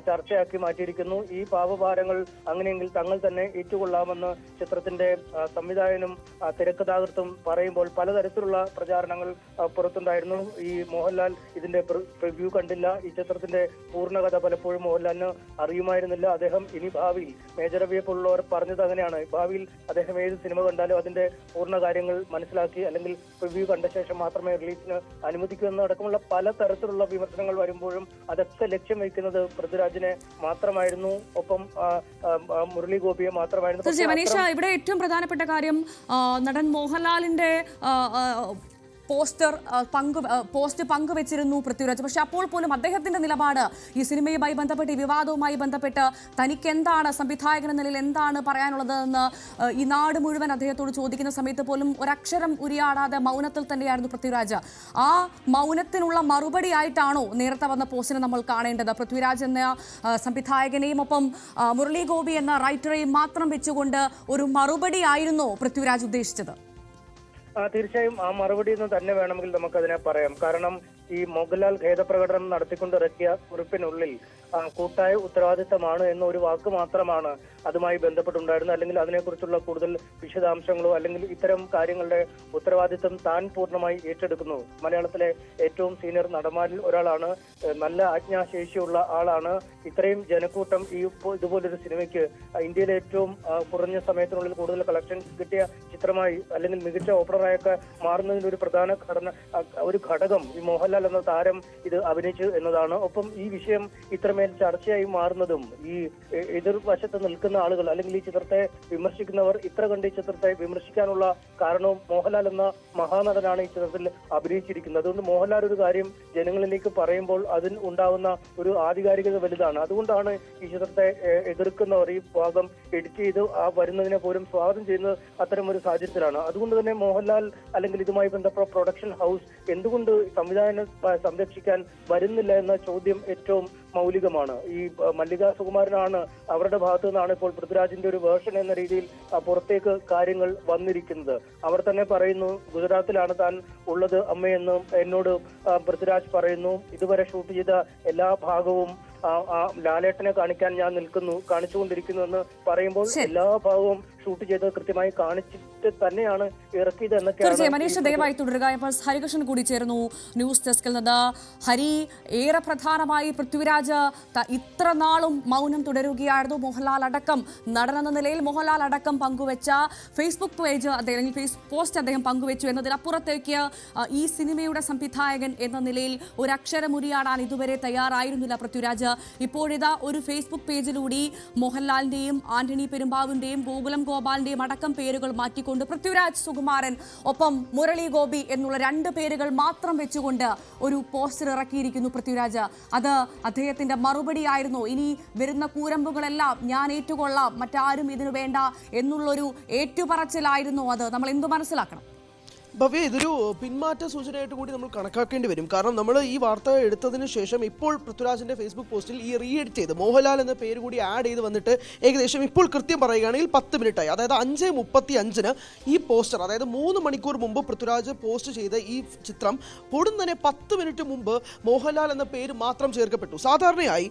ചർച്ചയാക്കി മാറ്റിയിരിക്കുന്നു. ഈ പാവഭാരങ്ങൾ അങ്ങനെയെങ്കിൽ തങ്ങൾ തന്നെ ഏറ്റുകൊള്ളാമെന്ന് ചിത്രത്തിന്റെ സംവിധായകനും തിരക്കഥാകൃത്തും പറയുമ്പോൾ പലതരത്തിലുള്ള പ്രചാരണങ്ങൾ പുറത്തുണ്ടായിരുന്നു. ഈ മോഹൻലാൽ ഇതിന്റെ പ്രിവ്യൂ കണ്ടില്ല. ഈ ചിത്രത്തിന്റെ പൂർണകഥ പലപ്പോഴും മോഹൻലാലിന് അറിയുമായിരുന്നില്ല. അദ്ദേഹം ഇനി മേജർ രവിയെ പോലുള്ളവർ പറഞ്ഞത് അങ്ങനെയാണ്. ഭാവിയിൽ അദ്ദേഹം ഏത് സിനിമ കണ്ടാലും അതിന്റെ പൂർണ കാര്യങ്ങൾ മനസ്സിലാക്കി അല്ലെങ്കിൽ റിവ്യൂ കണ്ട ശേഷം മാത്രമേ റിലീസിന് അനുവദിക്കൂ എന്നടക്കമുള്ള പല തരത്തിലുള്ള വിമർശനങ്ങൾ വരുമ്പോഴും അതൊക്കെ ലക്ഷ്യം വയ്ക്കുന്നത് പൃഥ്വിരാജിനെ മാത്രമായിരുന്നു. ഒപ്പം മുരളി ഗോപിയെ മാത്രമായിരുന്നു. പക്ഷേ തീർച്ചയായും മനീഷ ഇവിടെ ഏറ്റവും പ്രധാനപ്പെട്ട കാര്യം നടൻ മോഹൻലാലിന്റെ പോസ്റ്റർ പങ്കു പോസ്റ്റ് പങ്കുവച്ചിരുന്നു പൃഥ്വിരാജ്. പക്ഷെ അപ്പോൾ പോലും അദ്ദേഹത്തിന്റെ നിലപാട് ഈ സിനിമയുമായി ബന്ധപ്പെട്ട് ഈ വിവാദവുമായി ബന്ധപ്പെട്ട് തനിക്ക് എന്താണ് സംവിധായകൻ എന്ന നിലയിൽ എന്താണ് പറയാനുള്ളത് എന്ന് ഈ നാട് മുഴുവൻ അദ്ദേഹത്തോട് ചോദിക്കുന്ന സമയത്ത് പോലും ഒരക്ഷരം ഉരിയാടാതെ മൗനത്തിൽ തന്നെയായിരുന്നു പൃഥ്വിരാജ്. ആ മൗനത്തിനുള്ള മറുപടി ആയിട്ടാണോ നേരത്തെ വന്ന പോസ്റ്റിനെ നമ്മൾ കാണേണ്ടത്? പൃഥ്വിരാജ് എന്ന സംവിധായകനെയും ഒപ്പം മുരളി ഗോപി എന്ന റൈറ്ററെയും മാത്രം വെച്ചുകൊണ്ട് ഒരു മറുപടി ആയിരുന്നോ പൃഥ്വിരാജ് ഉദ്ദേശിച്ചത്. തീർച്ചയായും ആ മറുപടി എന്ന് തന്നെ വേണമെങ്കിൽ നമുക്കതിനെ പറയാം. കാരണം ഈ മോഹൻലാൽ ഖേദപ്രകടനം നടത്തിക്കൊണ്ടിറക്കിയ കുറിപ്പിനുള്ളിൽ കൂട്ടായ ഉത്തരവാദിത്തമാണ് എന്ന ഒരു വാക്ക് മാത്രമാണ് അതുമായി ബന്ധപ്പെട്ടുണ്ടായിരുന്നത്. അല്ലെങ്കിൽ അതിനെക്കുറിച്ചുള്ള കൂടുതൽ വിശദാംശങ്ങളോ അല്ലെങ്കിൽ ഇത്തരം കാര്യങ്ങളുടെ ഉത്തരവാദിത്തം താൻ പൂർണമായി ഏറ്റെടുക്കുന്നു. മലയാളത്തിലെ ഏറ്റവും സീനിയർ നടന്മാരിൽ ഒരാളാണ് നല്ല ആജ്ഞാശേഷിയുള്ള ആളാണ്. ഇത്രയും ജനക്കൂട്ടം ഈ ഇതുപോലൊരു സിനിമയ്ക്ക് ഇന്ത്യയിലെ ഏറ്റവും കുറഞ്ഞ സമയത്തിനുള്ളിൽ കൂടുതൽ കളക്ഷൻ കിട്ടിയ ചിത്രമായി അല്ലെങ്കിൽ മികച്ച ഓപ്പണറായൊക്കെ മാറുന്നതിന് ഒരു പ്രധാന ഘടന ഒരു ഘടകം ഈ മോഹൻലാൽ എന്ന താരം ഇത് അഭിനയിച്ചു എന്നതാണ്. ഒപ്പം ഈ വിഷയം ഇത്രമേൽ ചർച്ചയായി മാറുന്നതും ഈ എതിർവശത്ത് നിൽക്കുന്ന ആളുകൾ അല്ലെങ്കിൽ ഈ ചിത്രത്തെ വിമർശിക്കുന്നവർ ഇത്ര കണ്ട് ഈ ചിത്രത്തെ വിമർശിക്കാനുള്ള കാരണവും മോഹൻലാൽ എന്ന മഹാനടനാണ് ഈ ചിത്രത്തിൽ അഭിനയിച്ചിരിക്കുന്നത്. അതുകൊണ്ട് മോഹൻലാൽ ഒരു കാര്യം ജനങ്ങളിലേക്ക് പറയുമ്പോൾ അതിന് ഉണ്ടാവുന്ന ഒരു ആധികാരികത വലുതാണ്. അതുകൊണ്ടാണ് ഈ ചിത്രത്തെ എതിർക്കുന്നവർ ഈ ഭാഗം എഡിറ്റ് ചെയ്ത് ആ വരുന്നതിനെ പോലും സ്വാഗതം ചെയ്യുന്നത് അത്തരം ഒരു സാഹചര്യത്തിലാണ്. അതുകൊണ്ട് തന്നെ മോഹൻലാൽ അല്ലെങ്കിൽ ഇതുമായി ബന്ധപ്പെട്ട പ്രൊഡക്ഷൻ ഹൗസ് എന്തുകൊണ്ട് സംവിധാനം സംരക്ഷിക്കാൻ വരുന്നില്ല എന്ന ചോദ്യം ഏറ്റവും മൗലികമാണ്. ഈ മല്ലികാ സുകുമാരനാണ് അവരുടെ ഭാഗത്തു നിന്നാണ് ഇപ്പോൾ പൃഥ്വിരാജിന്റെ ഒരു വേർഷൻ എന്ന രീതിയിൽ പുറത്തേക്ക് കാര്യങ്ങൾ വന്നിരിക്കുന്നത്. അവർ തന്നെ പറയുന്നു ഗുജറാത്തിലാണ് താൻ ഉള്ളത് അമ്മയെന്നും എന്നോട് പൃഥ്വിരാജ് പറയുന്നു. ഇതുവരെ ഷൂട്ട് ചെയ്ത എല്ലാ ഭാഗവും ലാലേട്ടനെ കാണിക്കാൻ ഞാൻ നിൽക്കുന്നു കാണിച്ചുകൊണ്ടിരിക്കുന്നു എന്ന് പറയുമ്പോൾ എല്ലാ ഭാഗവും ഷൂട്ട് ചെയ്ത് കൃത്യമായി കാണിച്ചിട്ട് തന്നെയാണ് ഇറക്കിയത് തീർച്ചയായും. എന്നൊക്കെയാണ് മനീഷ് ദയവായി തുടരുക. ഇപ്പോൾ ഹരികൃഷ്ണൻ കൂടി ചേർന്നു ന്യൂസ് ഡെസ്കിൽ നിന്ന്. ഹരി ഏറെ പ്രധാനമായി പൃഥ്വിരാജ് ഇത്ര നാളും മൗനം തുടരുകയായിരുന്നു മോഹൻലാൽ അടക്കം നടനെന്ന നിലയിൽ മോഹൻലാൽ അടക്കം പങ്കുവെച്ച ഫേസ്ബുക്ക് പേജ് അദ്ദേഹം അല്ലെങ്കിൽ ഫേസ് പോസ്റ്റ് അദ്ദേഹം പങ്കുവെച്ചു എന്നതിനപ്പുറത്തേക്ക് ഈ സിനിമയുടെ സംവിധായകൻ എന്ന നിലയിൽ ഒരു അക്ഷരമുരിയാടാൻ ഇതുവരെ തയ്യാറായിരുന്നില്ല പൃഥ്വിരാജ്. ഇപ്പോഴിതാ ഒരു ഫേസ്ബുക്ക് പേജിലൂടെ മോഹൻലാലിന്റെയും ആന്റണി പെരുമ്പാവിന്റെയും ഗോകുലം ഗോപാലിന്റെയും അടക്കം പേരുകൾ മാറ്റിക്കൊണ്ട് പൃഥ്വിരാജ് സുകുമാരൻ ഒപ്പം മുരളി ഗോപി എന്നുള്ള രണ്ട് പേരുകൾ മാത്രം വെച്ചുകൊണ്ട് ഒരു പോസ്റ്റർ ഇറക്കിയിരിക്കുന്നു പൃഥ്വിരാജ്. അത് അദ്ദേഹത്തിന്റെ മറുപടിയായിരുന്നു. ഇനി വരുന്ന കൂരമ്പുകളെല്ലാം ഞാൻ ഏറ്റുകൊള്ളാം മറ്റാരും ഇതിനു വേണ്ട എന്നുള്ളൊരു ഏറ്റുപറച്ചിലായിരുന്നു അത്. നമ്മൾ എന്തു മനസ്സിലാക്കണം? ഭവ്യ ഇതൊരു പിന്മാറ്റ സൂചനയായിട്ട് കൂടി നമ്മൾ കണക്കാക്കേണ്ടി വരും. കാരണം നമ്മൾ ഈ വാർത്ത എടുത്തതിന് ശേഷം ഇപ്പോൾ പൃഥ്വിരാജിന്റെ ഫേസ്ബുക്ക് പോസ്റ്റിൽ ഈ റീ എഡിറ്റ് ചെയ്ത് മോഹൻലാൽ എന്ന പേര് കൂടി ആഡ് ചെയ്ത് വന്നിട്ട് ഏകദേശം ഇപ്പോൾ കൃത്യം പറയുകയാണെങ്കിൽ പത്ത് മിനിറ്റായി. അതായത് അഞ്ച് മുപ്പത്തി അഞ്ചിന് ഈ പോസ്റ്റർ അതായത് മൂന്ന് മണിക്കൂർ മുമ്പ് പൃഥ്വിരാജ് പോസ്റ്റ് ചെയ്ത ഈ ചിത്രം പൊടും തന്നെ പത്ത് മിനിറ്റ് മുമ്പ് മോഹൻലാൽ എന്ന പേര് മാത്രം ചേർക്കപ്പെട്ടു. സാധാരണയായി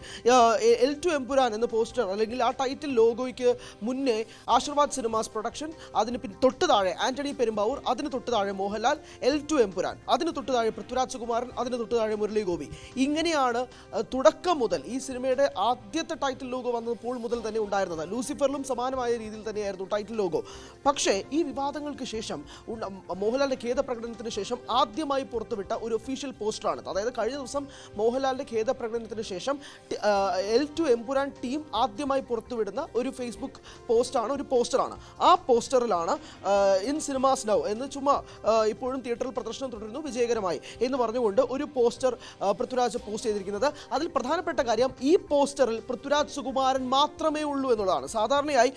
എൽ ടു എംപുരാൻ എന്ന പോസ്റ്റർ അല്ലെങ്കിൽ ആ ടൈറ്റിൽ ലോഗോയ്ക്ക് മുന്നേ ആശീർവാദ് സിനിമാസ് പ്രൊഡക്ഷൻ അതിന് തൊട്ട് താഴെ ആന്റണി പെരുമ്പാവൂർ അതിന് തൊട്ട് താഴെ മോഹൻലാൽ എൽ ടു എംപുരാൻ. അതിന് തൊട്ട് താഴെ പൃഥ്വിരാജ് സുകുമാരൻ അതിന് തൊട്ട് താഴെ മുരളി ഗോപി ഇങ്ങനെയാണ് തുടക്കം മുതൽ ഈ സിനിമയുടെ ആദ്യത്തെ ടൈറ്റിൽ ലോഗോ വന്നപ്പോൾ മുതൽ തന്നെ ഉണ്ടായിരുന്നത്. ലൂസിഫറിലും സമാനമായ രീതിയിൽ തന്നെയായിരുന്നു ടൈറ്റിൽ ലോഗോ പക്ഷേ ഈ വിവാദങ്ങൾക്ക് ശേഷം മോഹൻലാലിന്റെ ഖേദ പ്രകടനത്തിന് ശേഷം ആദ്യമായി പുറത്തുവിട്ട ഒരു ഒഫീഷ്യൽ പോസ്റ്ററാണ് അതായത് കഴിഞ്ഞ ദിവസം മോഹൻലാലിന്റെ ഖേദപ്രകടനത്തിന് ശേഷം എൽ ടു എംപുരാൻ ടീം ആദ്യമായി പുറത്തുവിടുന്ന ഒരു ഫേസ്ബുക്ക് പോസ്റ്റാണ് ഒരു പോസ്റ്ററാണ് ആ പോസ്റ്ററിലാണ് ഇൻ സിനിമാസ് നൗ എന്ന് ചുമ്മാ ഇപ്പോഴും തിയേറ്ററിൽ പ്രദർശനം തുടരുന്നു വിജയകരമായി എന്ന് പറഞ്ഞുകൊണ്ട് ഒരു പോസ്റ്റർ പൃഥ്വിരാജ് പോസ്റ്റ് ചെയ്തിരിക്കുന്നത്. അതിൽ പ്രധാനപ്പെട്ട കാര്യം ഈ പോസ്റ്ററിൽ പൃഥ്വിരാജ് സുകുമാരൻ മാത്രമേ ഉള്ളൂ എന്നുള്ളതാണ്. സാധാരണയായി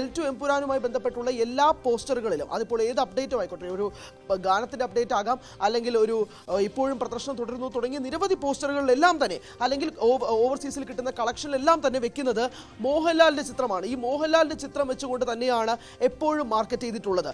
എൽ ടു എംപുരാനുമായി ബന്ധപ്പെട്ടുള്ള എല്ലാ പോസ്റ്ററുകളിലും അതിപ്പോൾ ഏത് അപ്ഡേറ്റും ആയിക്കോട്ടെ ഒരു ഗാനത്തിന്റെ അപ്ഡേറ്റ് ആകാം അല്ലെങ്കിൽ ഒരു ഇപ്പോഴും പ്രദർശനം തുടരുന്നു തുടങ്ങിയ നിരവധി പോസ്റ്ററുകളിലെല്ലാം തന്നെ അല്ലെങ്കിൽ ഓവർസീസിൽ കിട്ടുന്ന കളക്ഷനിലെല്ലാം തന്നെ വെക്കുന്നത് മോഹൻലാലിന്റെ ചിത്രമാണ്. ഈ മോഹൻലാലിന്റെ ചിത്രം വെച്ചുകൊണ്ട് തന്നെയാണ് എപ്പോഴും മാർക്കറ്റ് ചെയ്തിട്ടുള്ളത്.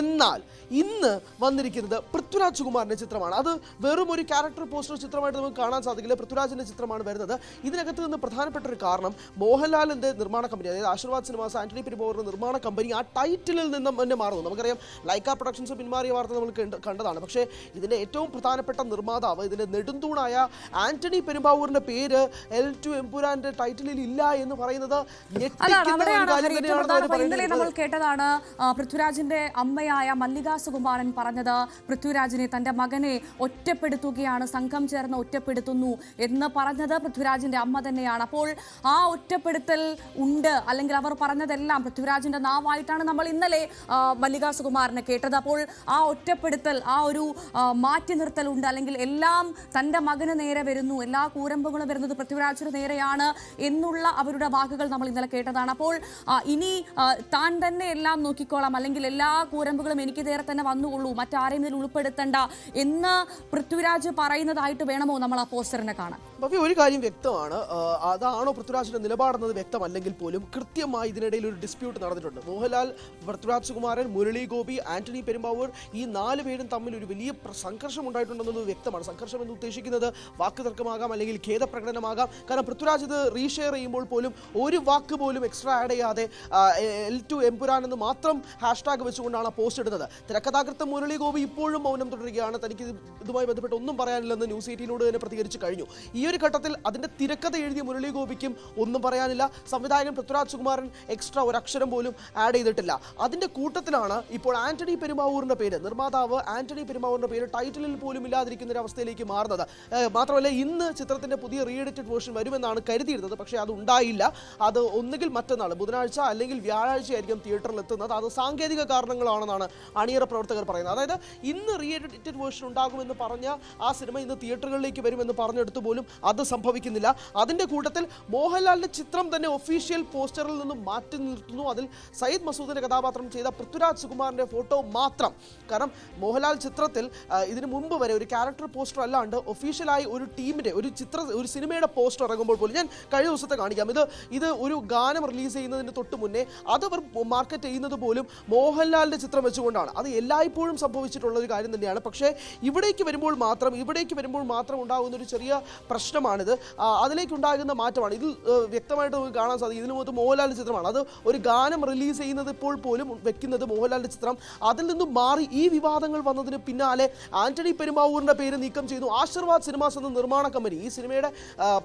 എന്നാൽ ഇന്ന് വന്നിരിക്കുന്നത് പൃഥ്വിരാജ് സുകുമാറിന്റെ ചിത്രമാണ്. അത് വെറും ഒരു ക്യാരക്ടർ പോസ്റ്റർ ചിത്രമായിട്ട് നമുക്ക് കാണാൻ സാധിക്കില്ല. പൃഥ്വിരാജിന്റെ ചിത്രമാണ് വരുന്നത്. ഇതിനകത്ത് നിന്ന് പ്രധാനപ്പെട്ട ഒരു കാരണം മോഹൻലാലിന്റെ നിർമ്മാണ കമ്പനി അതായത് ആശീർവാദ് സിനിമാസ് ആന്റണി പെരുമ്പോറിന്റെ നിർമ്മാണ കമ്പനി ആ ടൈറ്റിലിൽ നിന്നും തന്നെ മാറുന്നു. നമുക്കറിയാം ലൈക്ക പ്രൊഡക്ഷൻസ് പിന്മാറിയ വാർത്ത നമ്മൾ കണ്ടതാണ്. പക്ഷേ ഇതിന്റെ ഏറ്റവും പ്രധാനപ്പെട്ട നിർമ്മാതാവ് ഇതിന്റെ നെടുന്തൂണായ ആന്റണി പെരുമ്പാവൂരിന്റെ പേര് എൽ ടു എംപുരാന്റെ ടൈറ്റിലിൽ ഇല്ല എന്ന് പറയുന്നത് ഇന്നലെ നമ്മൾ കേട്ടതാണ് പൃഥ്വിരാജിന്റെ അമ്മയായ മല്ലികാ സുകുമാരൻ പറഞ്ഞത്. പൃഥ്വിരാജിനെ തന്റെ മകനെ ഒറ്റപ്പെടുത്തുകയാണ് സംഘം ചേർന്ന് ഒറ്റപ്പെടുത്തുന്നു എന്ന് പറഞ്ഞത് പൃഥ്വിരാജിന്റെ അമ്മ തന്നെയാണ്. അപ്പോൾ ആ ഒറ്റപ്പെടുത്തൽ ഉണ്ട് അല്ലെങ്കിൽ അവർ പറഞ്ഞതെല്ലാം പൃഥ്വിരാജിന്റെ നാവായിട്ടാണ് നമ്മൾ ഇന്നലെ മല്ലികാ സുകുമാരനെ കേട്ടത്. അപ്പോൾ ആ ഒറ്റപ്പെടുത്തൽ ആ ഒരു മാറ്റി നിർത്തൽ ഉണ്ട് അല്ലെങ്കിൽ എല്ലാം തന്റെ മകന് നേരെ വരുന്നു എല്ലാ കൂരമ്പുകളും വരുന്നത് പൃഥ്വിരാജിന് നേരെയാണ് എന്നുള്ള അവരുടെ വാക്കുകൾ നമ്മൾ ഇന്നലെ കേട്ടതാണ്. അപ്പോൾ ഇനി താൻ തന്നെ എല്ലാം നോക്കിക്കോളാം അല്ലെങ്കിൽ എല്ലാ കൂരമ്പുകളും എനിക്ക് നേരെ തന്നെ വന്നുകൊള്ളൂ മറ്റാരെയും ഇതിൽ ഉൾപ്പെടുത്തണ്ട എന്ന് പൃഥ്വിരാജ് പറയുന്നതായിട്ട് വേണമോ നമ്മൾ ആ പോസ്റ്ററിനെ കാണാൻ? ഒരു കാര്യം വ്യക്തമാണ്. അതാണോ പൃഥ്വിരാജിന്റെ നിലപാടെന്നത് വ്യക്തമല്ലെങ്കിൽ പോലും കൃത്യമായി ഇതിനിടയിൽ ഒരു ഡിസ്പ്യൂട്ട് നടന്നിട്ടുണ്ട്. മോഹൻലാൽ പൃഥ്വിരാജ് കുമാരൻ മുരളി ഗോപി ആന്റണി പെരുമ്പാവൂർ ഈ നാല് പേരും തമ്മിൽ ഒരു വലിയ സംഘർഷം ഉണ്ടായിട്ടുണ്ടെന്നത് വ്യക്തമാണ്. സംഘർഷം എന്ന് ഉദ്ദേശിക്കുന്നത് വാക്ക് തർക്കമാകാം അല്ലെങ്കിൽ ഖേദപ്രകടനമാകാം. കാരണം പൃഥ്വിരാജ് ഇത് റീഷെയർ ചെയ്യുമ്പോൾ പോലും ഒരു വാക്ക് പോലും എക്സ്ട്രാ ആഡ് ചെയ്യാതെ എൽ ടു എംപുരാൻ എന്ന് മാത്രം ഹാഷ്ടാഗ് വെച്ചുകൊണ്ടാണ് പോസ്റ്റ് ഇടുന്നത് തിരക്കഥാകൃത്ത് മുരളി ഗോപി ഇപ്പോഴും മൗനം തുടരുകയാണ്. തനിക്ക് ഇതുമായി ബന്ധപ്പെട്ട് ഒന്നും പറയാനില്ലെന്ന് ന്യൂസ് എയ്റ്റീനോട് തന്നെ പ്രതികരിച്ചു കഴിഞ്ഞു. ഈ ഒരു ഘട്ടത്തിൽ അതിന്റെ തിരക്കഥ എഴുതിയ മുരളി ഗോപിക്കും ഒന്നും പറയാനില്ല. സംവിധായകൻ പൃഥ്വിരാജ് സുകുമാരൻ എക്സ്ട്രാ ഒരു അക്ഷരം പോലും ആഡ് ചെയ്തിട്ടില്ല. അതിന്റെ കൂട്ടത്തിലാണ് ഇപ്പോൾ ആന്റണി പെരുമാവൂറിന്റെ പേര്. നിർമ്മാതാവ് ആന്റണി പെരുമാവൂറിന്റെ പേര് ടൈറ്റിലിൽ പോലും ഇല്ലാതിരിക്കുന്ന ഒരു അവസ്ഥയിലേക്ക് മാറുന്നത്. മാത്രമല്ല ഇന്ന് ചിത്രത്തിന്റെ പുതിയ റീ എഡിറ്റഡ് വേർഷൻ വരുമെന്നാണ് കരുതിയിരുന്നത്. പക്ഷേ അത് ഉണ്ടായില്ല. അത് ഒന്നുകിൽ മറ്റന്നാൾ ബുധനാഴ്ച അല്ലെങ്കിൽ വ്യാഴാഴ്ചയായിരിക്കും തിയേറ്ററിൽ എത്തുന്നത്. അത് സാങ്കേതിക കാരണങ്ങളാണെന്നാണ് അണിയറ പ്രവർത്തകർ പറയുന്നത്. അതായത് ഇന്ന് റീ എഡിറ്റഡ് വേർഷൻ ഉണ്ടാകുമെന്ന് പറഞ്ഞ ആ സിനിമ ഇന്ന് തിയേറ്ററുകളിലേക്ക് വരുമെന്ന് പറഞ്ഞെടുത്ത് പോലും അത് സംഭവിക്കുന്നില്ല. അതിന്റെ കൂട്ടത്തിൽ മോഹൻലാലിന്റെ ചിത്രം തന്നെ ഒഫീഷ്യൽ പോസ്റ്ററിൽ നിന്നും മാറ്റി നിർത്തുന്നു. അതിൽ സയ്യിദ് മസൂദിന്റെ കഥാപാത്രം ചെയ്ത പൃഥ്വിരാജ് സുകുമാറിന്റെ ഫോട്ടോ മാത്രം. കാരണം മോഹൻലാൽ ചിത്രത്തിൽ ഇതിനു മുമ്പ് വരെ ഒരു ക്യാരക്ടർ പോസ്റ്റർ അല്ലാണ്ട് ഒഫീഷ്യലായി ഒരു ടീമിന്റെ ഒരു ചിത്ര ഒരു സിനിമയുടെ പോസ്റ്റർ ഇറങ്ങുമ്പോൾ പോലും ഞാൻ കഴിഞ്ഞ ദിവസത്തെ കാണിക്കാം. ഇത് ഇത് ഒരു ഗാനം റിലീസ് ചെയ്യുന്നതിന് തൊട്ട് മുന്നേ അത് അവർ മാർക്കറ്റ് ചെയ്യുന്നത് പോലും മോഹൻലാലിന്റെ ചിത്രം വെച്ചുകൊണ്ടാണ്. അത് എല്ലായ്പ്പോഴും സംഭവിച്ചിട്ടുള്ള ഒരു കാര്യം തന്നെയാണ്. പക്ഷേ ഇവിടേക്ക് വരുമ്പോൾ മാത്രം ഇവിടേക്ക് വരുമ്പോൾ മാത്രം ഉണ്ടാകുന്ന ഒരു ചെറിയ പ്രശ്നമാണിത്. അതിലേക്കുണ്ടാകുന്ന മാറ്റമാണ്. ഇതിൽ വ്യക്തമായിട്ട് നമുക്ക് കാണാൻ സാധിക്കും. ഇതിനു മുമ്പ് മോഹൻലാലിന്റെ ചിത്രമാണ്. അത് ഒരു ഗാനം റിലീസ് ചെയ്യുന്നത് ഇപ്പോൾ പോലും വെക്കുന്നത് മോഹൻലാലിന്റെ ചിത്രം. അതിൽ നിന്നും മാറി ഈ വിവാദങ്ങൾ വന്നതിന് പിന്നാലെ ആന്റണി പെരുമാവൂരിന്റെ പേര് നീക്കം ചെയ്യുന്നു. ആശീർവാദ് സിനിമാസ് എന്ന നിർമ്മാണ കമ്പനി. ഈ സിനിമയുടെ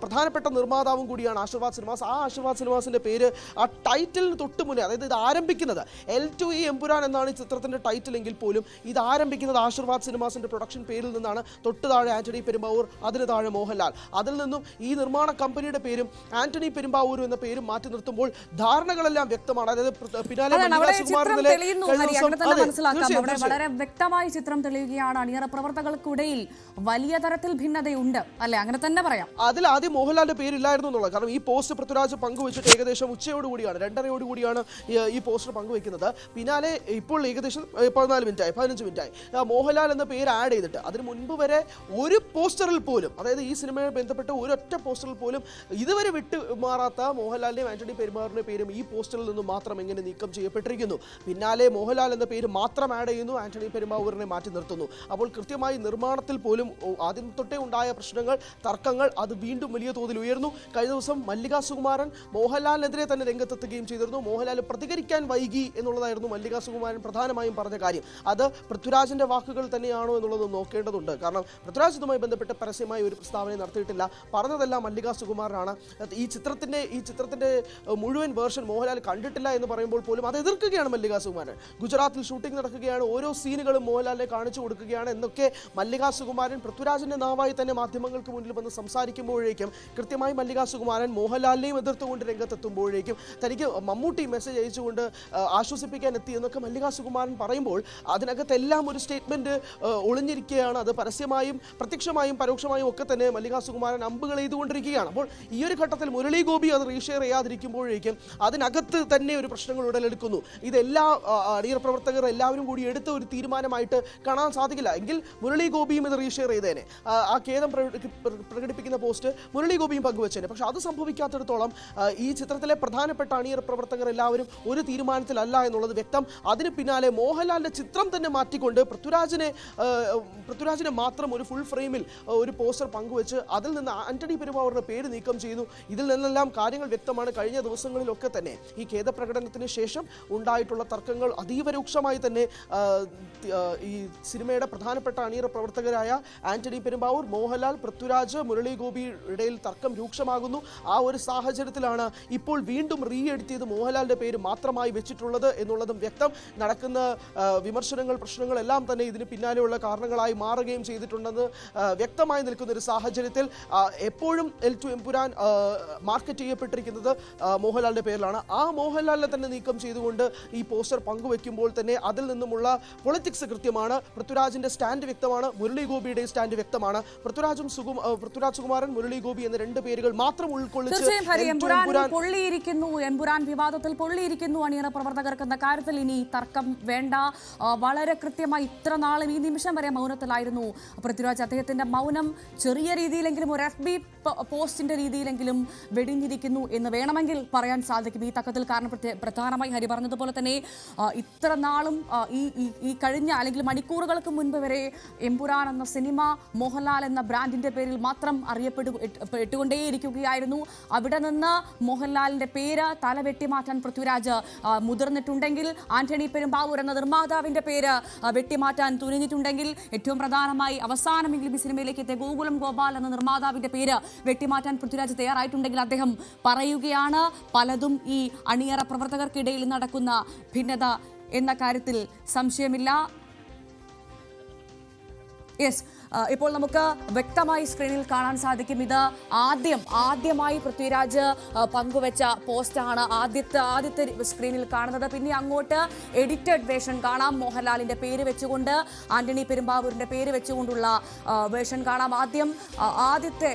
പ്രധാനപ്പെട്ട നിർമ്മാതാവും കൂടിയാണ് ആശീർവാദ് സിനിമാസ്. ആ ആശീർവാദ് സിനിമാസിന്റെ പേര് ആ ടൈറ്റിലിന് തൊട്ട് മുന്നേ അതായത് ഇത് ആരംഭിക്കുന്നത് എൽ ടു ഇ എംപുരാൻ എന്നാണ് ഈ ചിത്രത്തിന്റെ ടൈറ്റിൽ എങ്കിൽ പോലും ഇത് ആരംഭിക്കുന്നത് ആശീർവാദ് സിനിമാസിന്റെ പ്രൊഡക്ഷൻ പേരിൽ നിന്നാണ്. തൊട്ട് താഴെ ആന്റണി പെരുമ്പാവൂർ അതിന് താഴെ മോഹൻലാൽ. അതിൽ നിന്നും ഈ നിർമ്മാണ കമ്പനിയുടെ പേരും ആന്റണി പെരുമ്പാവൂർ എന്ന പേരും മാറ്റി നിർത്തുമ്പോൾ ധാരണകളെല്ലാം വ്യക്തമാണ്. അതായത് പിന്നാലെ. വളരെ വ്യക്തമായി ചിത്രം തെളിയുകയാണ്. അണിയറ പ്രവർത്തകർക്കിടയിൽ വലിയ തരത്തിൽ ഭിന്നതയുണ്ട് അല്ലെ? അങ്ങനെ തന്നെ പറയാം. അതിൽ ആദ്യം മോഹൻലാലിന്റെ പേരില്ലായിരുന്നു എന്നുള്ളത്. കാരണം ഈ പോസ്റ്റ് പൃഥ്വിരാജ് പങ്കുവെച്ചിട്ട് ഏകദേശം ഉച്ചയോടുകൂടിയാണ് രണ്ടരയോടുകൂടിയാണ് ഈ ഈ പോസ്റ്റർ പങ്കുവെക്കുന്നത് പിന്നാലെ ഇപ്പോൾ ഏകദേശം പതിനാല് മിനിറ്റായി. പതിനഞ്ച് മിനിറ്റായി. മോഹൻലാൽ എന്ന പേര് ആഡ് ചെയ്തിട്ട് അതിന് മുൻപ് വരെ ഒരു പോസ്റ്ററിൽ പോലും അതായത് ഈ സിനിമയെ ബന്ധപ്പെട്ട് ഒരൊറ്റ പോസ്റ്ററിൽ പോലും ഇതുവരെ വിട്ടു മാറാത്ത മോഹൻലാലിന്റെയും ആന്റണി പെരുമാറിന്റെ പേരും ഈ പോസ്റ്ററിൽ നിന്നും മാത്രം എങ്ങനെ നീക്കം ചെയ്യപ്പെട്ടിരിക്കുന്നു. പിന്നാലെ മോഹൻലാൽ എന്ന പേര് മാത്രം ആഡ് ചെയ്യുന്നു ആന്റണി പെരുമാവൂരിനെ മാറ്റി നിർത്തുന്നു. അപ്പോൾ കൃത്യമായി നിർമ്മാണത്തിൽ പോലും ആദ്യം തൊട്ടേ ഉണ്ടായ പ്രശ്നങ്ങൾ തർക്കങ്ങൾ അത് വീണ്ടും വലിയ തോതിൽ ഉയർന്നു. കഴിഞ്ഞ ദിവസം മല്ലിക സുകുമാരൻ മോഹൻലാലിനെതിരെ തന്നെ രംഗത്തെത്തുകയും ചെയ്തിരുന്നു. മോഹൻലാൽ പ്രതികരിക്കാൻ വൈകി എന്നുള്ളതായിരുന്നു മല്ലിക സുകുമാരൻ പ്രധാനമായും പറഞ്ഞ കാര്യം. അത് പൃഥ്വിരാജിന്റെ വാക്കുകൾ തന്നെയാണോ എന്നുള്ളത് നോക്കേണ്ടതുണ്ട്. കാരണം പൃഥ്വിരാജ് ഇതുമായി ബന്ധപ്പെട്ട് പരസ്യമായി ഒരു പ്രസ്താവന നടത്തിയിട്ടില്ല. പറഞ്ഞതെല്ലാം മല്ലിക സുകുമാരനാണ്. ഈ ചിത്രത്തിന്റെ ഈ ചിത്രത്തിന്റെ മുഴുവൻ വേർഷൻ മോഹൻലാൽ കണ്ടിട്ടില്ല എന്ന് പറയുമ്പോൾ പോലും അത് എതിർക്കുകയാണ് മല്ലിക സുകുമാരൻ. ഗുജറാത്തിൽ ഷൂട്ടിംഗ് നടക്കുകയാണ്. ഓരോ സീനുകളും മോഹൻലാലിനെ കാണിച്ചു കൊടുക്കുകയാണ് എന്നൊക്കെ മല്ലിക സുകുമാരൻ പൃഥ്വിരാജിന്റെ നാവായി തന്നെ മാധ്യമങ്ങൾക്ക് മുന്നിൽ വന്ന് സംസാരിക്കുമ്പോഴേക്കും കൃത്യമായി മല്ലിക സുകുമാരൻ മോഹൻലാലിനെയും എതിർത്തുകൊണ്ട് രംഗത്തെത്തുമ്പോഴേക്കും തനിക്ക് മമ്മൂട്ടി മെസ്സേജ് അയച്ചുകൊണ്ട് ആശ്വസിപ്പിക്കാൻ എത്തി എന്നൊക്കെ മല്ലിക സുകുമാരൻ പറയുമ്പോൾ അതിനകത്ത് ഇതിനകത്തെല്ലാം ഒരു സ്റ്റേറ്റ്മെന്റ് ഒളിഞ്ഞിരിക്കുകയാണ്. അത് പരസ്യമായും പ്രത്യക്ഷമായും പരോക്ഷമായും ഒക്കെ തന്നെ മല്ലിക സുകുമാരൻ അമ്പുകൾ ചെയ്തുകൊണ്ടിരിക്കുകയാണ് അപ്പോൾ ഈ ഒരു ഘട്ടത്തിൽ മുരളി ഗോപി അത് റീഷെയർ ചെയ്യാതിരിക്കുമ്പോഴേക്കും അതിനകത്ത് തന്നെ ഒരു പ്രശ്നങ്ങൾ ഉടലെടുക്കുന്നു. ഇതെല്ലാ അടിയർ പ്രവർത്തകർ എല്ലാവരും കൂടി എടുത്ത ഒരു തീരുമാനമായിട്ട് കാണാൻ സാധിക്കില്ല. എങ്കിൽ മുരളി ഗോപിയും ഇത് റീഷെയർ ചെയ്തേനെ. ആ, ഖേദം പ്രകടിപ്പിക്കുന്ന പോസ്റ്റ് മുരളി ഗോപിയും പങ്കുവച്ചേനെ. പക്ഷെ അത് സംഭവിക്കാത്തിടത്തോളം ഈ ചിത്രത്തിലെ പ്രധാനപ്പെട്ട അണിയറ പ്രവർത്തകർ എല്ലാവരും ഒരു തീരുമാനത്തിലല്ല എന്നുള്ളത് വ്യക്തം. അതിന് പിന്നാലെ മോഹൻലാലിന്റെ ചിത്രം തന്നെ മാറ്റിക്കൊണ്ട് പൃഥ്വിരാജിനെ പൃഥ്വിരാജിനെ മാത്രം ഒരു ഫുൾ ഫ്രെയിമിൽ ഒരു പോസ്റ്റർ പങ്കുവെച്ച് അതിൽ നിന്ന് ആന്റണി പെരുമാവറുടെ പേര് നീക്കം ചെയ്തു. ഇതിൽ നിന്നെല്ലാം കാര്യങ്ങൾ വ്യക്തമാണ്. കഴിഞ്ഞ ദിവസങ്ങളിലൊക്കെ തന്നെ ഈ ഖേദപ്രകടനത്തിന് ശേഷം ഉണ്ടായിട്ടുള്ള തർക്കങ്ങൾ അതീവ രൂക്ഷമായി തന്നെ ഈ സിനിമയുടെ പ്രധാനപ്പെട്ട അണിയറ പ്രവർത്തകരായ ആന്റണി പെരുമ്പാവൂർ മോഹൻലാൽ പൃഥ്വിരാജ് മുരളി ഗോപിയുടെയിൽ തർക്കം രൂക്ഷമാകുന്നു. ആ ഒരു സാഹചര്യത്തിലാണ് ഇപ്പോൾ വീണ്ടും റീ ചെയ്ത് മോഹൻലാലിന്റെ പേര് മാത്രമായി വെച്ചിട്ടുള്ളത് എന്നുള്ളതും വ്യക്തം. നടക്കുന്ന ആ, വിമർശനങ്ങൾ പ്രശ്നങ്ങളെല്ലാം തന്നെ ഇതിന് പിന്നാലെയുള്ള കാരണങ്ങളായി മാറുകയും ചെയ്തിട്ടുണ്ടെന്ന് വ്യക്തമായി നിൽക്കുന്ന ഒരു സാഹചര്യത്തിൽ എപ്പോഴും എൽ ടു എംപുരാൻ മാർക്കറ്റ് ചെയ്യപ്പെട്ടിരിക്കുന്നത് മോഹൻലാലിന്റെ മോഹൻലാലിന്റെ പേരിലാണ്. ആ മോഹൻലാലിനെ തന്നെ നീക്കം ചെയ്തുകൊണ്ട് ഈ പോസ്റ്റർ പങ്കുവെക്കുമ്പോൾ തന്നെ അതിൽ നിന്നുമുള്ള പൊളിറ്റിക്സ് കൃത്യമാണ്. പൃഥ്വിരാജിന്റെ സ്റ്റാൻഡ് വ്യക്തമാണ് മുരളി ഗോപിയുടെ സ്റ്റാൻഡ് വ്യക്തമാണ്. പൃഥ്വിരാജും സുകും പൃഥ്വിരാജ് സുകുമാരൻ മുരളി ഗോപി എന്ന രണ്ട് പേരുകൾ മാത്രം ഉൾക്കൊള്ളിച്ച് എമ്പുരാൻ എംപുരാൻ വിവാദത്തിൽ പൊള്ളിയിരിക്കുന്നു അണിയറ പ്രവർത്തകർക്ക് എന്ന കാര്യത്തിൽ ഇനി തർക്കം വേണ്ട. ആ, വളരെ കൃത്യമായി ഇത്ര നാളും ഈ നിമിഷം വരെ മൗനത്തിലായിരുന്നു. പൃഥ്വിരാജ് അദ്ദേഹത്തിന്റെ മൗനം ചെറിയ രീതിയിലെങ്കിലും ഒരു എഫ് ബി പോസ്റ്റിന്റെ രീതിയിലെങ്കിലും വെടിഞ്ഞിരിക്കുന്നു എന്ന് വേണമെങ്കിൽ പറയാൻ സാധിക്കും. ഈ തക്കത്തിൽ കാരണം പ്രധാനമായി ഹരി പറഞ്ഞതുപോലെ തന്നെ ഇത്ര നാളും ഈ ഈ- കഴിഞ്ഞ അല്ലെങ്കിൽ മണിക്കൂറുകൾക്ക് മുൻപ് വരെ എമ്പുരാൻ എന്ന സിനിമ മോഹൻലാൽ എന്ന ബ്രാൻഡിന്റെ പേരിൽ മാത്രം അറിയപ്പെടു ഇട്ടുകൊണ്ടേയിരിക്കുകയായിരുന്നു. അവിടെ നിന്ന് മോഹൻലാലിന്റെ പേര് തല വെട്ടിമാറ്റാൻ പൃഥ്വിരാജ് മുതിർന്നിട്ടുണ്ടെങ്കിൽ ആന്റണി പെരുമ്പാവൂർ എന്ന നിർമ്മാതാവിന്റെ പേര് വെട്ടിമാറ്റാൻ തുനിഞ്ഞിട്ടുണ്ടെങ്കിൽ ഏറ്റവും പ്രധാനമായി അവസാനമെങ്കിലും ഈ സിനിമയിലേക്ക് എത്തിയ ഗോകുലം ഗോപാൽ എന്ന നിർമ്മാതാവിന്റെ പേര് വെട്ടിമാറ്റാൻ പൃഥ്വിരാജ് തയ്യാറായിട്ടുണ്ടെങ്കിൽ അദ്ദേഹം പറയുകയാണ് പലതും ഈ അണിയറ പ്രവർത്തകർക്കിടയിൽ നടക്കുന്ന ഭിന്നത എന്ന കാര്യത്തിൽ സംശയമില്ല. യെസ് ഇപ്പോൾ നമുക്ക് വ്യക്തമായി സ്ക്രീനിൽ കാണാൻ സാധിക്കും. ഇത് ആദ്യം ആദ്യമായി പൃഥ്വിരാജ് പങ്കുവച്ച പോസ്റ്റാണ് ആദ്യത്തെ ആദ്യത്തെ സ്ക്രീനിൽ കാണുന്നത്. പിന്നെ അങ്ങോട്ട് എഡിറ്റഡ് വേഷൻ കാണാം. മോഹൻലാലിന്റെ പേര് വെച്ചുകൊണ്ട് ആന്റണി പെരുമ്പാവൂരിന്റെ പേര് വെച്ചുകൊണ്ടുള്ള വേഷൻ കാണാം. ആദ്യം ആദ്യത്തെ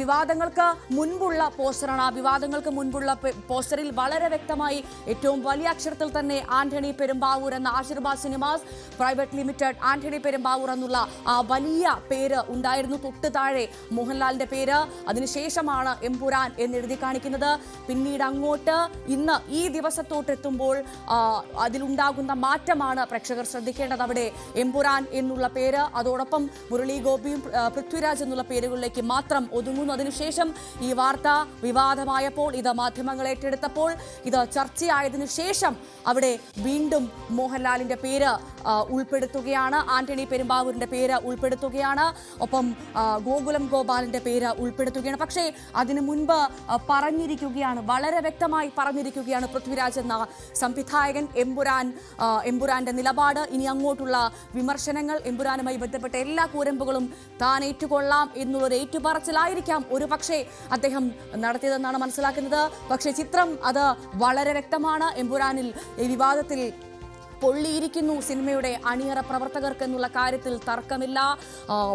വിവാദങ്ങൾക്ക് മുൻപുള്ള പോസ്റ്ററാണ്. ആ വിവാദങ്ങൾക്ക് മുൻപുള്ള പോസ്റ്ററിൽ വളരെ വ്യക്തമായി ഏറ്റവും വലിയ അക്ഷരത്തിൽ തന്നെ ആന്റണി പെരുമ്പാവൂർ എന്ന Aashirvad Cinemas Private Limited Antony Perumbavoor എന്നുള്ള ആ വലിയ പേര് ഉണ്ടായിരുന്നു. തൊട്ട് താഴെ മോഹൻലാലിന്റെ പേര്. അതിനുശേഷമാണ് എംപുരാൻ എന്ന് എഴുതി കാണിക്കുന്നത്. പിന്നീട് അങ്ങോട്ട് ഇന്ന് ഈ ദിവസത്തോട്ട് എത്തുമ്പോൾ ആ, അതിലുണ്ടാകുന്ന മാറ്റമാണ് പ്രേക്ഷകർ ശ്രദ്ധിക്കേണ്ടത്. അവിടെ എംപുരാൻ എന്നുള്ള പേര് അതോടൊപ്പം മുരളി ഗോപിയും പൃഥ്വിരാജ് എന്നുള്ള പേരുകളിലേക്ക് മാത്രം ഒതുങ്ങുന്നു. അതിനുശേഷം ഈ വാർത്ത വിവാദമായപ്പോൾ ഇത് മാധ്യമങ്ങൾ ഏറ്റെടുത്തപ്പോൾ ഇത് ചർച്ചയായതിനു ശേഷം അവിടെ വീണ്ടും മോഹൻലാലിന്റെ പേര് ഉൾപ്പെടുത്തുകയാണ്. ആന്റണി പെരുമ്പാവൂരിന്റെ പേര് ഉൾപ്പെടുത്തുകയാണ്. ഒപ്പം ഗോകുലം ഗോപാലിന്റെ പേര് ഉൾപ്പെടുത്തുകയാണ്. പക്ഷേ അതിനു മുൻപ് പറഞ്ഞിരിക്കുകയാണ് വളരെ വ്യക്തമായി പറഞ്ഞിരിക്കുകയാണ് പൃഥ്വിരാജ് എന്ന സംവിധായകൻ എമ്പുരാൻ എമ്പുരാന്റെ നിലപാട്. ഇനി അങ്ങോട്ടുള്ള വിമർശനങ്ങൾ എമ്പുരാനുമായി ബന്ധപ്പെട്ട എല്ലാ കൂരമ്പുകളും താൻ ഏറ്റുകൊള്ളാം എന്നുള്ളൊരു ഏറ്റുപറച്ചിലായിരിക്കാം ഒരു പക്ഷേ അദ്ദേഹം നടത്തിയതെന്നാണ് മനസ്സിലാക്കുന്നത്. പക്ഷേ ചിത്രം അത് വളരെ വ്യക്തമാണ്. എമ്പുരാനിൽ ഈ വിവാദത്തിൽ പൊള്ളിയിരിക്കുന്നു. സിനിമയുടെ അണിയറ പ്രവർത്തകർക്ക് എന്നുള്ള കാര്യത്തിൽ തർക്കമില്ല.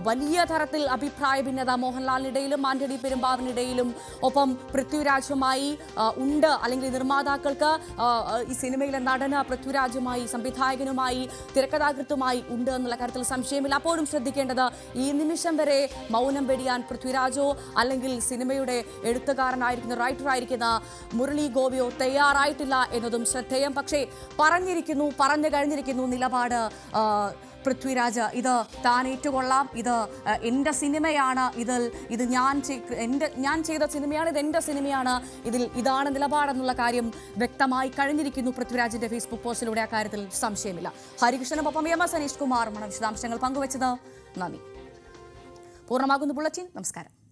വലിയ തരത്തിൽ അഭിപ്രായ ഭിന്നത മോഹൻലാലിനിടയിലും ആന്റണി പെരുമ്പാവിനിടയിലും ഒപ്പം പൃഥ്വിരാജുമായി ഉണ്ട്. അല്ലെങ്കിൽ നിർമ്മാതാക്കൾക്ക് ഈ സിനിമയിലെ നടന് പൃഥ്വിരാജുമായി സംവിധായകനുമായി തിരക്കഥാകൃത്തുമായി ഉണ്ട് എന്നുള്ള കാര്യത്തിൽ സംശയമില്ല. അപ്പോഴും ശ്രദ്ധിക്കേണ്ടത് ഈ നിമിഷം വരെ മൗനം വെടിയാൻ പൃഥ്വിരാജോ അല്ലെങ്കിൽ സിനിമയുടെ എഴുത്തുകാരനായിരിക്കുന്ന റൈറ്ററായിരിക്കുന്ന മുരളി ഗോപിയോ തയ്യാറായിട്ടില്ല എന്നതും ശ്രദ്ധേയം. പക്ഷേ പറഞ്ഞിരിക്കുന്നു പറഞ്ഞു കഴിഞ്ഞിരിക്കുന്നു നിലപാട്. പൃഥ്വിരാജ് ഇത് താൻ ഏറ്റുകൊള്ളാം. ഇത് എന്റെ സിനിമയാണ് ഇതിൽ ഇത് ഞാൻ എന്റെ ഞാൻ ചെയ്ത സിനിമയാണ് ഇത് എന്റെ സിനിമയാണ്. ഇതിൽ ഇതാണ് നിലപാടെന്നുള്ള കാര്യം വ്യക്തമായി കഴിഞ്ഞിരിക്കുന്നു പൃഥ്വിരാജിന്റെ ഫേസ്ബുക്ക് പോസ്റ്റിലൂടെ. ആ കാര്യത്തിൽ സംശയമില്ല. ഹരികൃഷ്ണനൊപ്പം എം എസ് അനീഷ് കുമാറുമാണ് വിശദാംശങ്ങൾ പങ്കുവച്ചത്. നന്ദി. പൂർണമാകുന്നു ബുള്ളറ്റിൻ. നമസ്കാരം.